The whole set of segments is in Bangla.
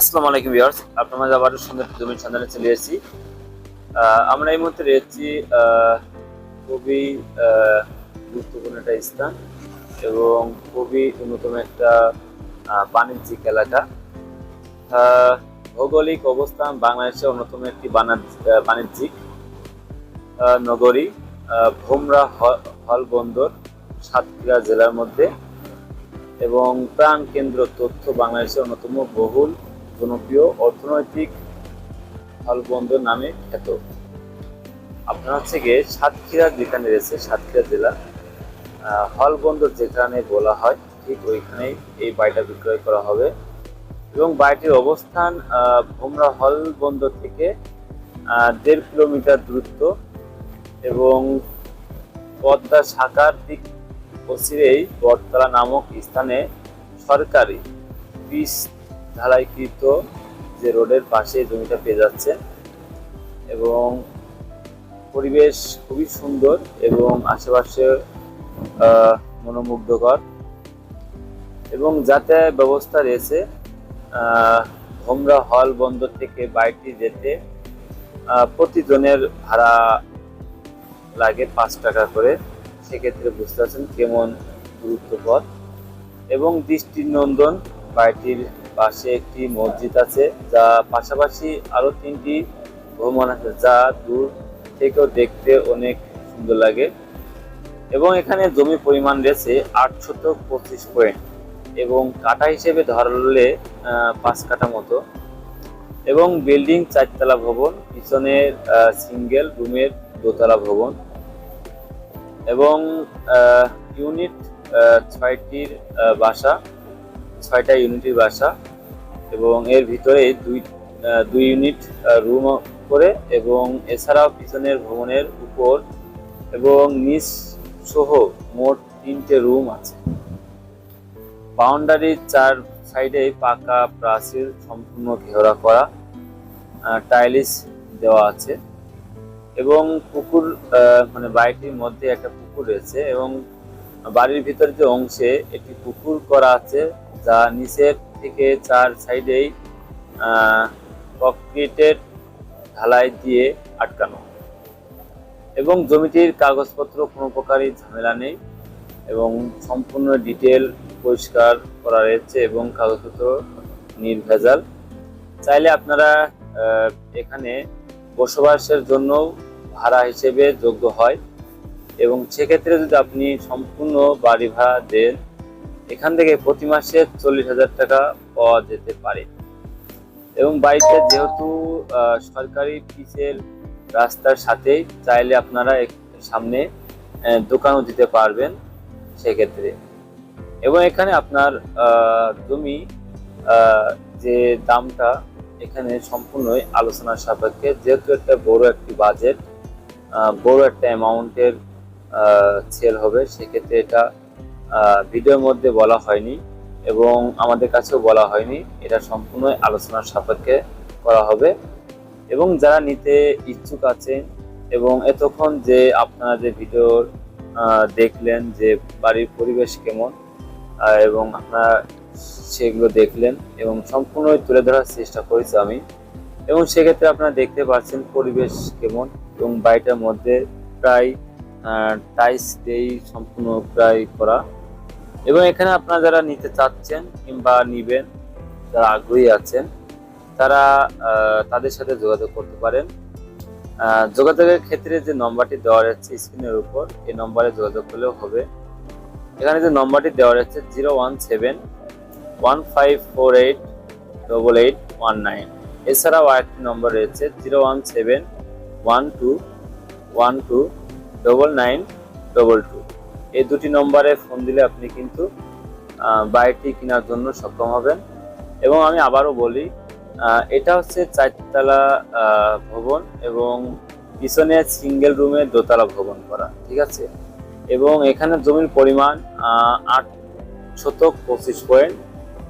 আসসালামু আলাইকুম ভিউয়ার্স, আপনারা আবারও সুন্দর জমির সন্ধানে চলে এসেছি। আমরা এই মুহূর্তে রয়েছি খুবই গুরুত্বপূর্ণ একটা স্থান এবং খুবই অন্যতম একটা বাণিজ্যিক এলাকা। ভৌগোলিক অবস্থান বাংলাদেশের অন্যতম একটি বাণিজ্যিক নগরী ভোমরা হল বন্দর, সাতক্ষীরা জেলার মধ্যে এবং প্রাণ কেন্দ্র তথ্য বাংলাদেশের অন্যতম বহুল জনপ্রিয় অর্থনৈতিক হলবন্দর নামে খ্যাত। আপনার হচ্ছে গিয়ে সাতক্ষীরা যেখানে রয়েছে, সাতক্ষীরা জেলা হলবন্দর যেখানে বলা হয়, ঠিক ওইখানেই এই বাড়িটা বিক্রয় করা হবে। এবং বাড়িটির অবস্থান ভোমরা হল বন্দর থেকে দেড় কিলোমিটার দূরত্ব এবং পদ্মা শাখার দিক পশ্চিমেই বটতলা নামক স্থানে সরকারি পিস ঢালাইকৃত যে রোডের পাশে জমিটা পেয়ে যাচ্ছে এবং পরিবেশ খুবই সুন্দর এবং আশেপাশে মনোমুগ্ধকর এবং যাতায়াত ব্যবস্থা রয়েছে। ভোমরা হল বন্দর থেকে বাইকটি যেতে প্রতিজনের ভাড়া লাগে পাঁচ টাকা করে। সেক্ষেত্রে বুঝতে পারছেন কেমন গুরুত্ব পথ এবং দৃষ্টিনন্দন বাড়িটির পাশে একটি মসজিদ আছে, যা পাশাপাশি আরও তিনটি ভ্রমণ আছে, যা দূর থেকেও দেখতে অনেক সুন্দর লাগে। এবং এখানে জমি পরিমাণ রয়েছে আটশত পঁচিশ পয়েন্ট এবং কাটা হিসেবে ধরলে পাঁচ কাটা মতো। এবং বিল্ডিং চারতলা ভবন পিছনের সিঙ্গেল রুমের দোতলা ভবন। এবং ইউনিট ছয়টির বাসা, ছয়টা ইউনিটের বাসা। এবং এর ভিতরে দুই দুই ইউনিট রুম করে এবং এছাড়াও পিছনের ভবনের উপর এবং নিচ সহ মোট তিনটে রুম আছে। বাউন্ডারির চার সাইডে পাকা প্রাচীর সম্পূর্ণ ঘেরা করা টাইলিস দেওয়া আছে এবং পুকুর মানে বাড়িটির মধ্যে একটা পুকুর রয়েছে এবং বাড়ির ভিতরে যে অংশে একটি পুকুর করা আছে যা নিচের থেকে চার সাইডেই কংক্রিটের ঢালাই দিয়ে আটকানো। এবং জমিটির কাগজপত্র কোনো প্রকারই ঝামেলা নেই এবং সম্পূর্ণ ডিটেল পরিষ্কার করা রয়েছে এবং কাগজপত্র নির্ভেজাল। চাইলে আপনারা এখানে বসবাসের জন্য ভাড়া হিসেবে যোগ্য হয়। এবং সেক্ষেত্রে যদি আপনি সম্পূর্ণ বাড়ি ভাড়া দেন এখান থেকে প্রতি মাসে চল্লিশ হাজার টাকা পাওয়া যেতে পারে। এবং বাড়িতে যেহেতু সরকারি পিচের রাস্তার সাথেই চাইলে আপনারা সামনে দোকানও দিতে পারবেন সেক্ষেত্রে। এবং এখানে আপনার জমি যে দামটা এখানে সম্পূর্ণই আলোচনার সাপেক্ষে, যেহেতু একটা বড় একটি বাজেট বড় একটা অ্যামাউন্টের সেল হবে, সেক্ষেত্রে এটা ভিডিওর মধ্যে বলা হয়নি এবং আমাদের কাছেও বলা হয়নি। এটা সম্পূর্ণ আলোচনার সাপেক্ষে করা হবে। এবং যারা নিতে ইচ্ছুক আছেন এবং এতক্ষণ যে আপনারা যে ভিডিও দেখলেন যে বাড়ির পরিবেশ কেমন এবং আপনারা সেগুলো দেখলেন এবং সম্পূর্ণই তুলে ধরার চেষ্টা করেছি আমি। এবং সেক্ষেত্রে আপনারা দেখতে পাচ্ছেন পরিবেশ কেমন এবং বাড়িটার মধ্যে প্রায় টাইস দিয়েই সম্পূর্ণ প্রায় করা এবং এখানে আপনারা যারা নিতে চাচ্ছেন কিংবা নিবেন, যারা আগ্রহী আছেন, তারা তাদের সাথে যোগাযোগ করতে পারেন। যোগাযোগের ক্ষেত্রে যে নম্বরটি দেওয়া রয়েছে স্ক্রিনের উপর, এই নম্বরে যোগাযোগ করলেও হবে। এখানে যে নম্বরটি দেওয়া রয়েছে zero one seven one five four eight double eight one nine. এছাড়াও আরেকটি নম্বর রয়েছে zero one seven one two one two double nine double two. এই দুটি নম্বরে ফোন দিলে আপনি কিন্তু বাড়িটি কেনার জন্য সক্ষম হবেন। এবং আমি আবারও বলি এটা হচ্ছে চারতলা ভবন এবং পিছনে সিঙ্গেল রুমে দোতলা ভবন করা, ঠিক আছে? এবং এখানে জমির পরিমাণ আট শতক পঁচিশ পয়েন্ট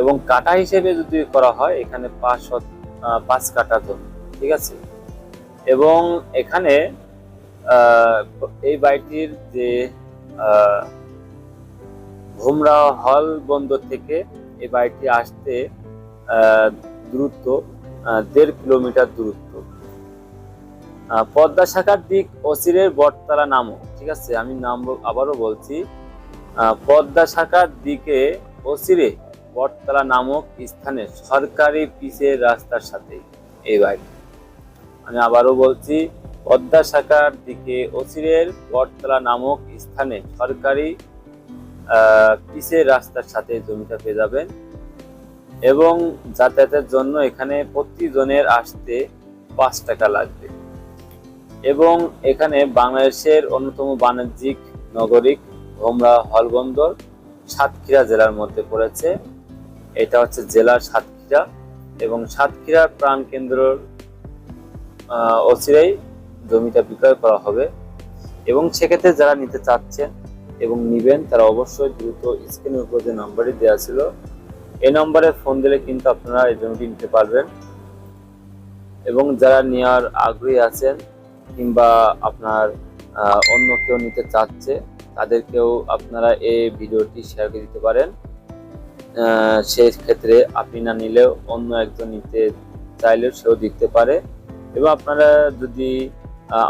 এবং কাটা হিসেবে যদি করা হয়, এখানে পাঁচ শত পাঁচ কাটা জমি, ঠিক আছে? এবং এখানে এই বাড়িটির যে ভোমরা হল বন্দর থেকে এই বাড়িটি আসতে দূরত্ব দেড় কিলোমিটার দূরত্ব। পদ্মা শাখার দিক অচিরের বটতলা নামক, ঠিক আছে? আমি নাম আবারও বলছি। পদ্মা শাখার দিকে অসিরে বটতলা নামক স্থানে সরকারি পিচের রাস্তার সাথে এই বাড়ি আমি আবারও বলছি পদ্মা শাখার দিকে অসিরের বটতলা নামক স্থানে সরকারি পিচের রাস্তার সাথে জমিটা পেয়ে যাবেন এবং যাতায়াতের জন্য এখানে প্রতিজনের আসতে পাঁচ টাকা লাগবে। এবং এখানে বাংলাদেশের অন্যতম বাণিজ্যিক নগরিক ভোমরা হলবন্দর সাতক্ষীরা জেলার মধ্যে পড়েছে। এটা হচ্ছে জেলার সাতক্ষীরা এবং সাতক্ষীরার প্রাণকেন্দ্রর অচিরেই জমিটা বিক্রয় করা হবে এবং সেক্ষেত্রে যারা নিতে চাচ্ছেন এবং নিবেন, তারা অবশ্যই দ্রুত স্ক্রিনের উপর যে নাম্বারটি দেওয়া ছিল, এই নম্বরে ফোন দিলে কিন্তু আপনারা এই জমিটি নিতে পারবেন। এবং যারা নেওয়ার আগ্রহী আছেন কিংবা আপনার অন্য কেউ নিতে চাচ্ছে, তাদেরকেও আপনারা এই ভিডিওটি শেয়ার করে দিতে পারেন। সেই ক্ষেত্রে আপনি না নিলেও অন্য একজন নিতে চাইলেও সেও দিতে পারে। এবং আপনারা যদি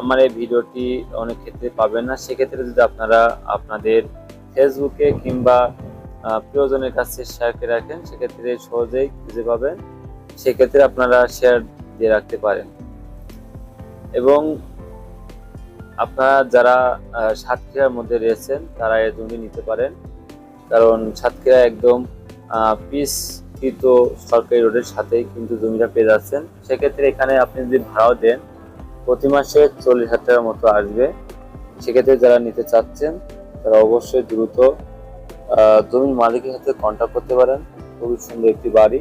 আমার এই ভিডিওটি অনেক ক্ষেত্রে পাবেন না। সেক্ষেত্রে যদি আপনারা আপনাদের ফেসবুকে কিংবা প্রিয়জনের কাছে শেয়ার করে রাখেন, সেক্ষেত্রে সহজেই খুঁজে পাবেন। সেক্ষেত্রে আপনারা শেয়ার দিয়ে রাখতে পারেন। এবং আপনারা যারা সাতক্ষীরার মধ্যে রয়েছেন, তারা এই জমি নিতে পারেন। কারণ সাতক্ষীরা একদম পিসকৃত সরকারি রোডের সাথেই কিন্তু জমিটা পেয়ে যাচ্ছেন। সেক্ষেত্রে এখানে আপনি যদি ভাড়াও দেন প্রতি মাসে চল্লিশ হাজার টাকার মতো আসবে। সেক্ষেত্রে যারা নিতে চাচ্ছেন, তারা অবশ্যই দ্রুত জমির মালিকের সাথে কন্ট্যাক্ট করতে পারেন। খুবই সুন্দর একটি বাড়ি।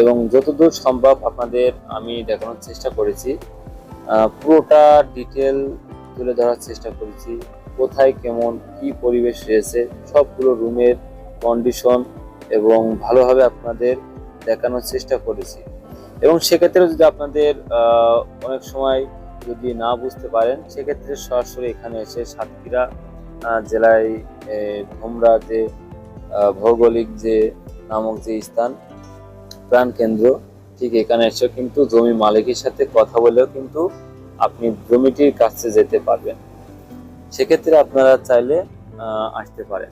এবং যতদূর সম্ভব আপনাদের আমি দেখানোর চেষ্টা করেছি। পুরোটা ডিটেল তুলে ধরার চেষ্টা করেছি। কোথায় কেমন, কি পরিবেশ রয়েছে, সবগুলো রুমের কন্ডিশন এবং ভালোভাবে আপনাদের দেখানোর চেষ্টা করেছি। এবং সেক্ষেত্রেও যদি আপনাদের অনেক সময় যদি না বুঝতে পারেন, সেক্ষেত্রে সরাসরি এখানে এসে সাতক্ষীরা জেলায় ভোমরা যে ভৌগোলিক যে, নামক যে স্থান, প্রাণ কেন্দ্র, ঠিক এখানে এসে কিন্তু জমি মালিকের সাথে কথা বলেও কিন্তু আপনি জমিটির কাছে যেতে পারবেন। সেক্ষেত্রে আপনারা চাইলে আসতে পারেন।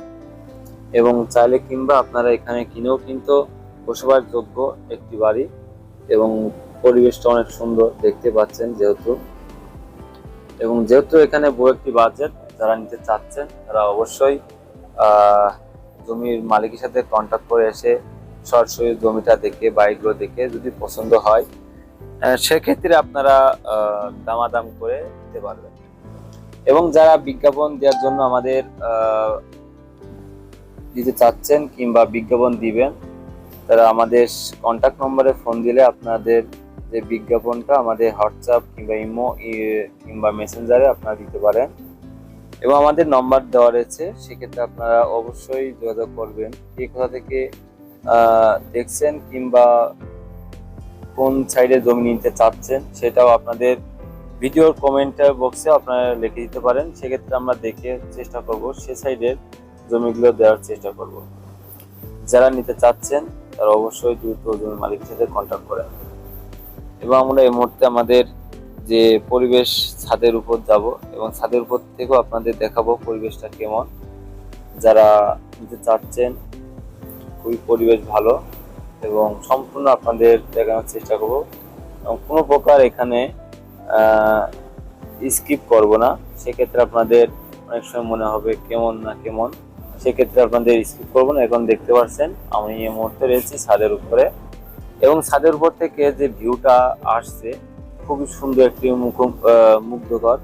এবং চাইলে কিংবা আপনারা এখানে কিনেও কিন্তু বসবাসযোগ্য একটি বাড়ি এবং পরিবেশটা অনেক সুন্দর দেখতে পাচ্ছেন যেহেতু। এবং যেহেতু এখানে বড় একটি বাজেট যারা নিতে চাচ্ছেন, তারা অবশ্যই জমির মালিকের সাথে কন্ট্যাক্ট করে এসে সরাসরি জমিটা দেখে, বাড়িগুলো দেখে যদি পছন্দ হয় সেক্ষেত্রে আপনারা দামাদাম করে দিতে পারবেন। এবং যারা বিজ্ঞাপন দেওয়ার জন্য আমাদের দিতে চাচ্ছেন কিংবা বিজ্ঞাপন দিবেন তারা আমাদের কন্ট্যাক্ট নম্বরে ফোন দিলে আপনাদের যে বিজ্ঞাপনটা আমাদের হোয়াটসঅ্যাপ কিংবা ইমো কিংবা মেসেঞ্জারে আপনারা দিতে পারেন। এবং আমাদের নম্বর দেওয়া রয়েছে, সেক্ষেত্রে আপনারা অবশ্যই যোগাযোগ করবেন। কে কোথা থেকে দেখছেন কিংবা কোন সাইডে জমি নিতে চাচ্ছেন, সেটাও আপনাদের ভিডিওর কমেন্টার বক্সে আপনারা লিখে দিতে পারেন। সেক্ষেত্রে আমরা দেখে চেষ্টা করব, সে সাইডের জমিগুলো দেওয়ার চেষ্টা করব। যারা নিতে চাচ্ছেন তারা অবশ্যই দ্রুত জমির মালিকের সাথে কন্ট্যাক্ট করেন এবং আমরা এই মুহূর্তে আমাদের যে পরিবেশ ছাদের উপর যাব এবং ছাদের উপর থেকেও আপনাদের দেখাবো পরিবেশটা কেমন। যারা নিতে চাচ্ছেন, খুবই পরিবেশ ভালো এবং সম্পূর্ণ আপনাদের দেখানোর চেষ্টা করব। এবং কোনো প্রকার এখানে স্কিপ করব না। সেক্ষেত্রে আপনাদের অনেক সময় মনে হবে কেমন না কেমন। সেক্ষেত্রে আপনাদের স্কিপ করব না। এখন দেখতে পাচ্ছেন, আমি এই মুহূর্তে রয়েছি ছাদের উপরে। এবং ছাদের উপর থেকে যে ভিউটা আসছে, খুবই সুন্দর একটি মুখ মুগ্ধকর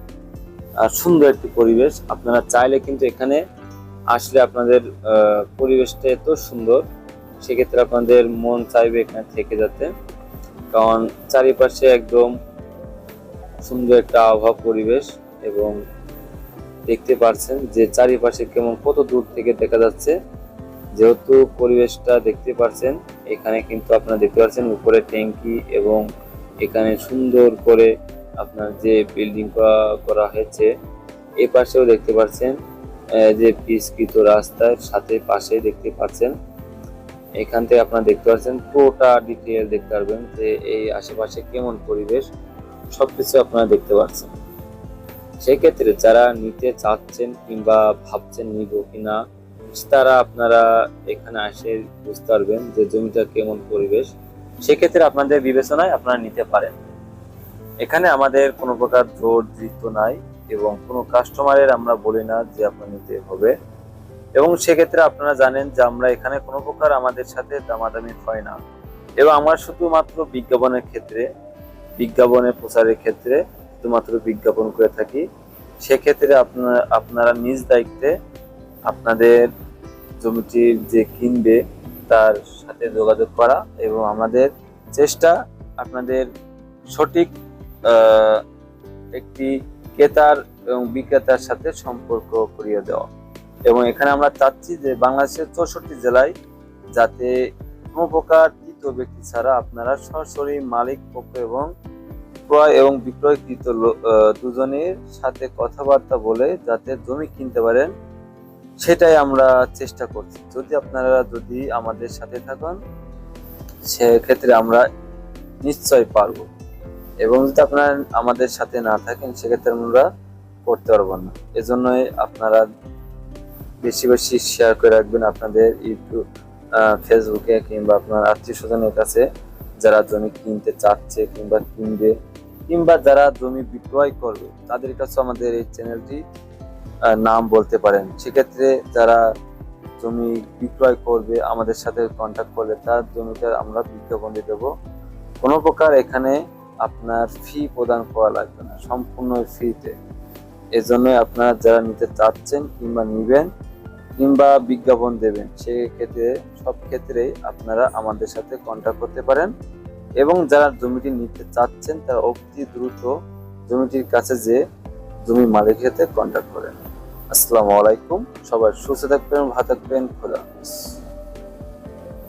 সুন্দর একটি পরিবেশ। আপনারা চাইলে কিন্তু এখানে আসলে আপনাদের পরিবেশটা এত সুন্দর, সেক্ষেত্রে আপনাদের মন চাইবে এখানে থেকে যেতে। কারণ চারিপাশে একদম সুন্দর একটা আবহাওয়া পরিবেশ এবং দেখতে পারছেন যে চারিপাশে কেমন কত দূর থেকে দেখা যাচ্ছে। যেহেতু পরিবেশটা দেখতে পারছেন, এখানে কিন্তু আপনারা দেখতে পাচ্ছেন উপরে ট্যাঙ্কি এবং এখানে সুন্দর করে আপনার যে বিল্ডিং করা হয়েছে এই পাশেও দেখতে পাচ্ছেন যে পিচকৃত রাস্তার সাথে পাশে দেখতে পাচ্ছেন। এখান থেকে আপনারা দেখতে পাচ্ছেন পুরোটা ডিটেল দেখতে পারবেন যে এই আশেপাশে কেমন পরিবেশ, সবকিছু আপনারা দেখতে পাচ্ছেন। সেক্ষেত্রে যারা নিতে চাচ্ছেন কিংবা ভাবছেন নিব কিনা, তারা আপনারা এখানে আসে বুঝতে পারবেন যে জমিটা কেমন পরিবেশ। সেক্ষেত্রে আপনাদের বিবেচনায় আপনারা নিতে পারেন। এখানে আমাদের কোনো প্রকার জোর দৃত্য নাই এবং কোনো কাস্টমারের আমরা বলি না যে আপনার নিতে হবে। এবং সেক্ষেত্রে আপনারা জানেন যে আমরা এখানে কোনো প্রকার আমাদের সাথে দামাদামি হয় না। এবং আমরা শুধুমাত্র বিজ্ঞাপনের ক্ষেত্রে, বিজ্ঞাপনের প্রচারের ক্ষেত্রে শুধুমাত্র বিজ্ঞাপন করে থাকি, সেক্ষেত্রে আপনারা আপনারা নিজ দায়িত্বে আপনাদের জমিটির যে কিনবে তার সাথে যোগাযোগ করা এবং আমাদের চেষ্টা আপনাদের সঠিক একটি ক্রেতার এবং বিক্রেতার সাথে সম্পর্ক করিয়ে দেওয়া। এবং এখানে আমরা চাচ্ছি যে বাংলাদেশের চৌষট্টি জেলায় যাতে কোনো প্রকার তৃতীয় ব্যক্তি ছাড়া আপনারা সরাসরি মালিক পক্ষ এবং ক্রয় এবং বিক্রয়কৃত দুজনের সাথে কথাবার্তা বলে যাতে জমি কিনতে পারেন, সেটাই আমরা চেষ্টা করছি। যদি আপনারা যদি আমাদের সাথে থাকেন, সেক্ষেত্রে আমরা নিশ্চয় পারব। এবং যদি আপনারা আমাদের সাথে না থাকেন, সেক্ষেত্রে আমরা করতে পারব না। এজন্যই আপনারা বেশি বেশি শেয়ার করে রাখবেন আপনাদের ইউটিউব ফেসবুকে কিংবা আপনার আত্মীয় স্বজনের কাছে, যারা জমি কিনতে চাচ্ছে কিংবা কিনবে। কিংবা যারা জমি বিক্রয় করবে, তাদের কাছে আমাদের এই চ্যানেলটি নাম বলতে পারেন। সেক্ষেত্রে যারা জমি বিক্রয় করবে, আমাদের সাথে কন্ট্যাক্ট করলে তার জমিটা আমরা বিজ্ঞাপন দিয়ে দেবো। কোনো প্রকার এখানে আপনার ফি প্রদান করা লাগবে না, সম্পূর্ণ ফ্রিতে এজন্যই আপনারা যারা নিতে চাচ্ছেন কিংবা নিবেন কিংবা বিজ্ঞাপন দেবেন, সেক্ষেত্রে সব ক্ষেত্রেই আপনারা আমাদের সাথে কন্ট্যাক্ট করতে পারেন। এবং যারা জমিটি নিতে চাচ্ছেন, তারা অতি দ্রুত জমিটির কাছে যে জমি মালিকের সাথে কন্ট্যাক্ট করেন। আসসালামু আলাইকুম। সবাই সুস্থ থাকবেন, ভালো থাকবেন। খোদা